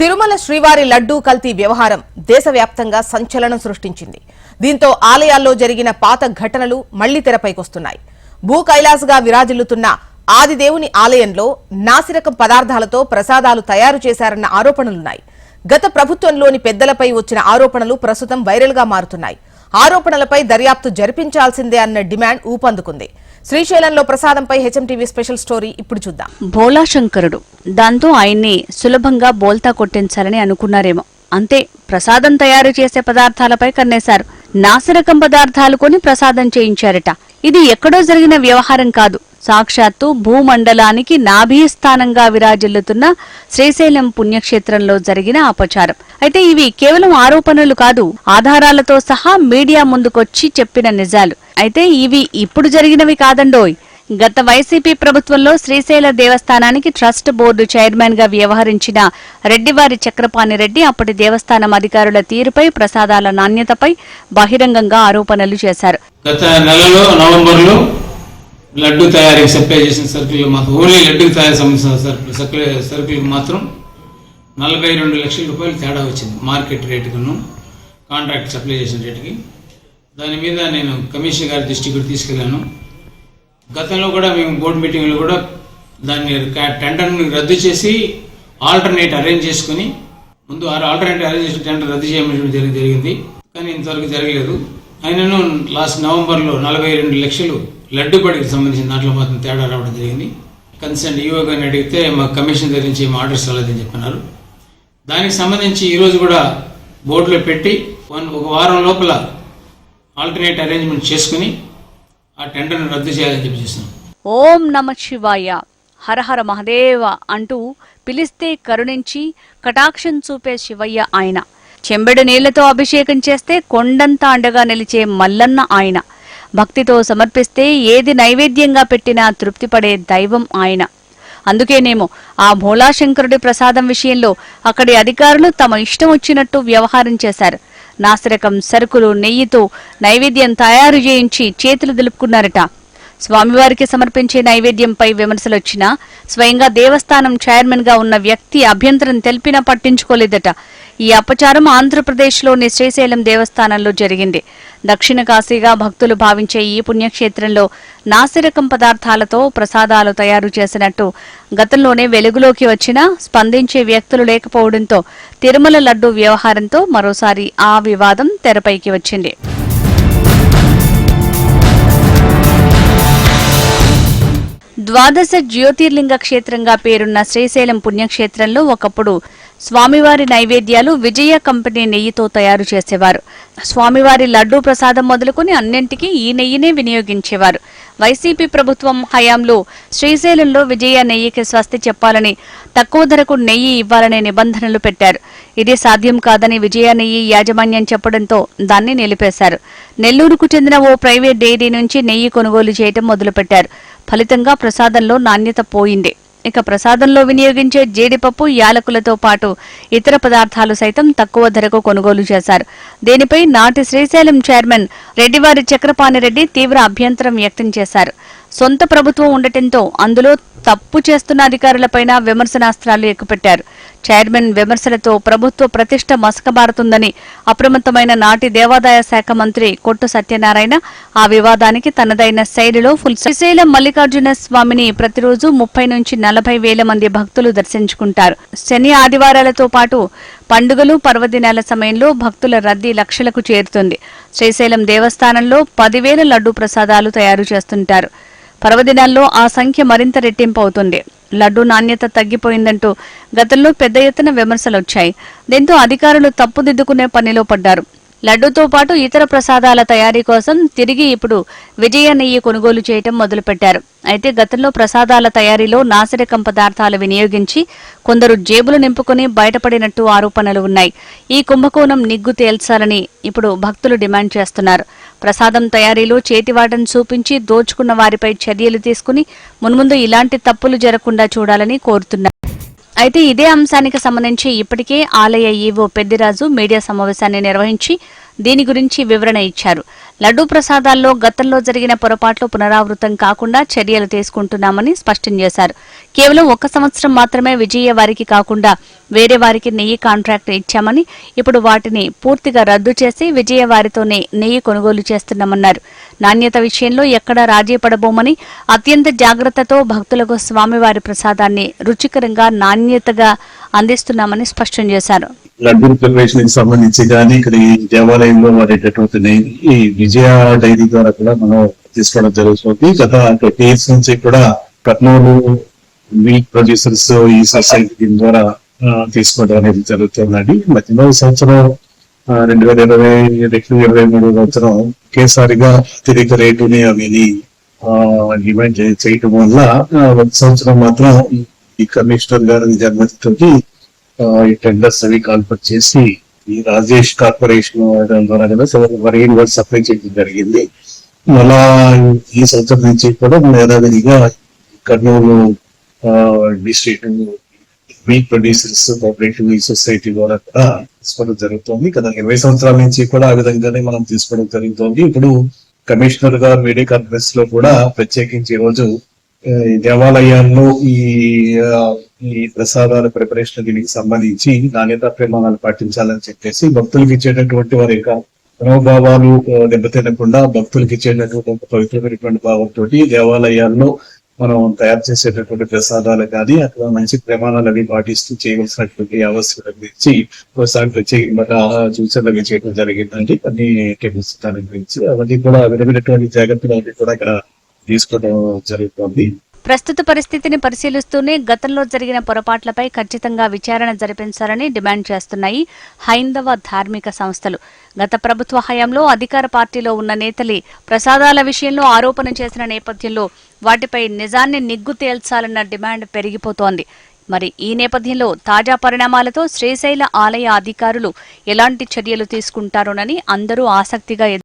తిరుమల శ్రీవారి లడ్డూ కల్తీ వ్యవహారం దేశవ్యాప్తంగా సంచలనం సృష్టించింది. దీంతో ఆలయాల్లో జరిగిన పాత ఘటనలు మళ్ళీ తెరపైకొస్తున్నాయి. భూ కైలాసగా విరాజిల్లుతున్న ఆదిదేవుని ఆలయంలో నాసిరకం పదార్థాలతో ప్రసాదాలు తయారు చేశారన్న ఆరోపణలున్నాయి. గత ప్రభుత్వంలోని పెద్దలపై వచ్చిన ఆరోపణలు ప్రస్తుతం వైరల్గా మారుతున్నాయి. ఆరోపణలపై దర్యాప్తు జరిపించాల్సిందే అన్న డిమాండ్ ఊపందుకుంది. శ్రీశైలంలో ప్రసాదంపై హెచ్ఎంటీవీ స్పెషల్ స్టోరీ ఇప్పుడు చూద్దాం. భోళాశంకరుడు దాంతో ఆయన్ని సులభంగా బోల్తా కొట్టించాలని అనుకున్నారేమో. అంతే ప్రసాదం తయారు చేసే పదార్థాలపై కన్నేశారు. నాసిరకం పదార్థాలు కొని ప్రసాదం చేయించారట. ఇది ఎక్కడో జరిగిన వ్యవహారం కాదు. సాక్షాత్తు భూమండలానికి నాభీస్థానంగా విరాజిల్లుతున్న శ్రీశైలం పుణ్యక్షేత్రంలో జరిగిన అపచారం. అయితే ఇవి కేవలం ఆరోపణలు కాదు ఆధారాలతో సహా మీడియా ముందుకొచ్చి చెప్పిన నిజాలు. అయితే ఇవి ఇప్పుడు జరిగినవి కాదండోయ్. గత వైసీపీ ప్రభుత్వంలో శ్రీశైల దేవస్థానానికి ట్రస్ట్ బోర్డు చైర్మన్గా వ్యవహరించిన రెడ్డివారి చక్రపాణిరెడ్డి అప్పటి దేవస్థానం అధికారుల తీరుపై ప్రసాదాల నాణ్యతపై బహిరంగంగా ఆరోపణలు చేశారు. గత నెలలో నవంబర్లో లడ్డు తయారీకి సప్లై చేసిన సరుకులు మాత్రం ఓన్లీ లడ్డుకి తయారీ సంబంధించిన సరుకులు సరుకులకు మాత్రం నలభై రెండు లక్షల రూపాయలు తేడా వచ్చింది మార్కెట్ రేటుకును కాంట్రాక్ట్ సప్లై చేసిన రేటుకి. దాని మీద నేను కమిషనర్ గారి దృష్టికి తీసుకెళ్ళాను గతంలో కూడా మేము బోర్డు మీటింగ్లో కూడా దాన్ని టెండర్ని రద్దు చేసి ఆల్టర్నేట్ అరేంజ్ చేసుకుని ముందు ఆ ఆల్టర్నేట్ అరేంజ్ చేసిన టెండర్ రద్దు చేయడం జరిగి జరిగింది. కానీ ఇంతవరకు జరగలేదు. అయినను లాస్ట్ నవంబర్లో నలభై రెండు లక్షలు లడ్డుపడికి సంబంధించిన దాంట్లో మాత్రం తేడా రావడం జరిగింది. కన్సర్న్ ఈఓ గారిని అడిగితే మా కమిషన్ దగ్గర నుంచి ఏం ఆర్డర్స్ రాలేదని చెప్పినారు దానికి సంబంధించి ఈరోజు కూడా బోర్డులో పెట్టి వన్ ఒక వారం లోపల ఆల్టర్నేట్ అరేంజ్మెంట్ చేసుకుని ఆ టెండర్ని రద్దు చేయాలని చెప్పి ఓం నమ శివాయ. హరహర మహదేవ అంటూ పిలిస్తే కరుణించి కటాక్షం చూపే శివయ్య ఆయన. చెంబెడు నీళ్ళతో అభిషేకం చేస్తే కొండంత అండగా నిలిచే మల్లన్న ఆయన. భక్తితో సమర్పిస్తే ఏది నైవేద్యంగా పెట్టినా తృప్తిపడే దైవం ఆయన. అందుకేనేమో ఆ భోళాశంకరుడి ప్రసాదం విషయంలో అక్కడి అధికారులు తమ ఇష్టం వచ్చినట్టు వ్యవహారం చేశారు. నాసిరకం సరుకులు నెయ్యితో నైవేద్యం తయారు చేయించి చేతులు దులుపుకున్నారట. స్వామివారికి సమర్పించే నైవేద్యంపై విమర్శలొచ్చినా స్వయంగా దేవస్థానం చైర్మన్గా ఉన్న వ్యక్తి అభ్యంతరం తెలిపినా పట్టించుకోలేదట. ఈ అపచారం ఆంధ్రప్రదేశ్లోని శ్రీశైలం దేవస్థానంలో జరిగింది. దక్షిణ కాశీగా భక్తులు భావించే ఈ పుణ్యక్షేత్రంలో నాసిరకం పదార్థాలతో ప్రసాదాలు తయారు చేసినట్టు గతంలోనే వెలుగులోకి వచ్చినా స్పందించే వ్యక్తులు లేకపోవడంతో తిరుమల లడ్డు వ్యవహారంతో మరోసారి ఆ వివాదం తెరపైకి వచ్చింది. ద్వాదశ జ్యోతిర్లింగ క్షేత్రంగా పేరున్న శ్రీశైలం పుణ్యక్షేత్రంలో ఒకప్పుడు స్వామివారి నైవేద్యాలు విజయ కంపెనీ నెయ్యితో తయారు చేసేవారు. స్వామివారి లడ్డూ ప్రసాదం మొదలుకొని అన్నింటికీ ఈ నెయ్యినే వినియోగించేవారు. వైసీపీ ప్రభుత్వం హయాంలో శ్రీశైలంలో విజయ నెయ్యికి స్వస్తి చెప్పాలని తక్కువ ధరకు నెయ్యి ఇవ్వాలనే నిబంధనలు పెట్టారు. ఇది సాధ్యం కాదని విజయ నెయ్యి యాజమాన్యం చెప్పడంతో దాన్ని నిలిపేశారు. నెల్లూరుకు చెందిన ఓ ప్రైవేట్ డైరీ నుంచి నెయ్యి కొనుగోలు చేయటం మొదలుపెట్టారు. ఫలితంగా ప్రసాదంలో నాణ్యత పోయింది. ఇక ప్రసాదంలో వినియోగించే జీడిపప్పు యాలకులతో పాటు ఇతర పదార్థాలు సైతం తక్కువ ధరకు కొనుగోలు చేశారు. దీనిపై నాటి శ్రీశైలం చైర్మన్ రెడ్డివారి చక్రపాణిరెడ్డి తీవ్ర అభ్యంతరం వ్యక్తం చేశారు. సొంత ప్రభుత్వం ఉండటంతో అందులో తప్పు చేస్తున్న అధికారులపైన విమర్శనాస్త్రాలు ఎక్కుపెట్టారు. చైర్మన్ విమర్శలతో ప్రభుత్వ ప్రతిష్ట మసకబారుతుందని అప్రమత్తమైన నాటి దేవాదాయ శాఖ మంత్రి కొట్టు సత్యనారాయణ ఆ వివాదానికి తనదైన శైలిలో ఫుల్ శ్రీశైలం మల్లికార్జున స్వామిని ప్రతిరోజు ముప్పై నుంచి నలభై వేల మంది భక్తులు దర్శించుకుంటారు. శని ఆదివారాలతో పాటు పండుగలు పర్వదినాల సమయంలో భక్తుల రద్దీ లక్షలకు చేరుతుంది. శ్రీశైలం దేవస్థానంలో పదివేల లడ్డు ప్రసాదాలు తయారు చేస్తుంటారు. పర్వదినాల్లో ఆ సంఖ్య మరింత రెట్టింపు అవుతుంది లడ్డు నాణ్యత తగ్గిపోయిందంటూ గతంలో పెద్ద ఎత్తున విమర్శలొచ్చాయి. దీంతో అధికారులు తప్పుదిద్దుకునే పనిలో పడ్డారు. లడ్డూతో పాటు ఇతర ప్రసాదాల తయారీ కోసం తిరిగి ఇప్పుడు విజయ నెయ్యి కొనుగోలు చేయటం మొదలుపెట్టారు. అయితే గతంలో ప్రసాదాల తయారీలో నాసిరకం పదార్థాలు వినియోగించి కొందరు జేబులు నింపుకుని బయటపడినట్టు ఆరోపణలు ఉన్నాయి. ఈ కుంభకోణం నిగ్గు తేల్చాలని ఇప్పుడు భక్తులు డిమాండ్ చేస్తున్నారు. ప్రసాదం తయారీలో చేతివాటను చూపించి దోచుకున్న వారిపై చర్యలు తీసుకుని మున్ముందు ఇలాంటి తప్పులు జరగకుండా చూడాలని కోరుతున్నారు. అయితే ఇదే అంశానికి సంబంధించి ఇప్పటికే ఆలయ ఈవో పెద్దిరాజు మీడియా సమావేశాన్ని నిర్వహించి దీని గురించి వివరణ ఇచ్చారు. లడ్డూ ప్రసాదాల్లో గతంలో జరిగిన పొరపాట్లు పునరావృతం కాకుండా చర్యలు తీసుకుంటున్నామని స్పష్టం చేశారు. కేవలం ఒక్క సంవత్సరం మాత్రమే విజయ వారికి కాకుండా వేరే వారికి నెయ్యి కాంట్రాక్ట్ ఇచ్చామని ఇప్పుడు వాటిని పూర్తిగా రద్దు చేసి విజయ వారితోనే నెయ్యి కొనుగోలు చేస్తున్నామన్నారు. నాణ్యత విషయంలో ఎక్కడా రాజీ పడబోమని అత్యంత జాగ్రత్తతో భక్తులకు స్వామివారి ప్రసాదాన్ని రుచికరంగా నాణ్యతగా అందిస్తున్నామని స్పష్టం చేశారు. లడ్డూ ప్రిపరేషన్కి సంబంధించి కానీ ఇక్కడ ఈ దేవాలయంలో వాడేటటువంటి ఈ విజయ డైరీ ద్వారా కూడా మనం తీసుకోవడం జరుగుతుంది. గత ట్వంటీ ఇయర్స్ నుంచి కూడా కర్నూలు మిల్క్ ప్రొడ్యూసర్స్ ఈ సొసైటీ ద్వారా తీసుకోవడం అనేది జరుగుతుందండి మధ్యలో సంవత్సరం రెండు వేల ఇరవై రెండు ఇరవై మూడు సంవత్సరం ఒకేసారిగా అత్యధిక రేటుని అవి డిమాండ్ చేయటం వల్ల ఒక సంవత్సరం మాత్రం ఈ- కమిషనర్ గారి జన్మతితోటి ఈ టెండర్స్ అవి కాల్పర్ చేసి ఈ రాజేష్ కార్పొరేషన్ ద్వారా కూడా వరి సప్లై చేయడం జరిగింది. మళ్ళా ఈ సంవత్సరం నుంచి కూడా మన యథావిధిగా Kurnool district meat producers cooperative society ద్వారా కూడా తీసుకోవడం జరుగుతుంది. కదా ఇరవై సంవత్సరాల నుంచి కూడా ఆ విధంగానే మనం తీసుకోవడం జరుగుతుంది. ఇప్పుడు కమిషనర్గా మీడియా కాన్ఫరెన్స్లో కూడా ప్రత్యేకించి రోజు దేవాలయాల్లో ఈ ఈ ప్రసాదాల ప్రిపరేషన్ దీనికి సంబంధించి నాణ్యత ప్రమాణాలు పాటించాలని చెప్పేసి భక్తులకు ఇచ్చేటటువంటి వారి యొక్క మనోభావాలు దెబ్బతినకుండా భక్తులకు ఇచ్చేటటువంటి ఒక పవిత్రమైనటువంటి భావంతో దేవాలయాల్లో మనం తయారు చేసేటటువంటి ప్రసాదాలు కానీ అక్కడ మంచి ప్రమాణాలు అవి పాటిస్తూ చేయవలసినటువంటి ఆవశ్యకత గురించి ఒకసారి ప్రత్యేకంగా సూచనలు అవి చేయడం జరిగిందండి. కొన్ని టేబుల్స్ దాని గురించి అవన్నీ కూడా విధమైనటువంటి జాగ్రత్తలు అవి కూడా ఇక్కడ తీసుకోవడం జరుగుతుంది. ప్రస్తుత పరిస్థితిని పరిశీలిస్తూనే గతంలో జరిగిన పొరపాట్లపై ఖచ్చితంగా విచారణ జరిపించాలని డిమాండ్ చేస్తున్నాయి హైందవ ధార్మిక సంస్థలు. గత ప్రభుత్వ హయాంలో అధికార పార్టీలో ఉన్న నేతలే ప్రసాదాల విషయంలో ఆరోపణ చేసిన నేపథ్యంలో వాటిపై నిజాన్ని నిగ్గు తేల్చాలన్న డిమాండ్ పెరిగిపోతోంది. మరి ఈ నేపథ్యంలో తాజా పరిణామాలతో శ్రీశైల ఆలయ అధికారులు ఎలాంటి చర్యలు తీసుకుంటారోనని అందరూ ఆసక్తిగా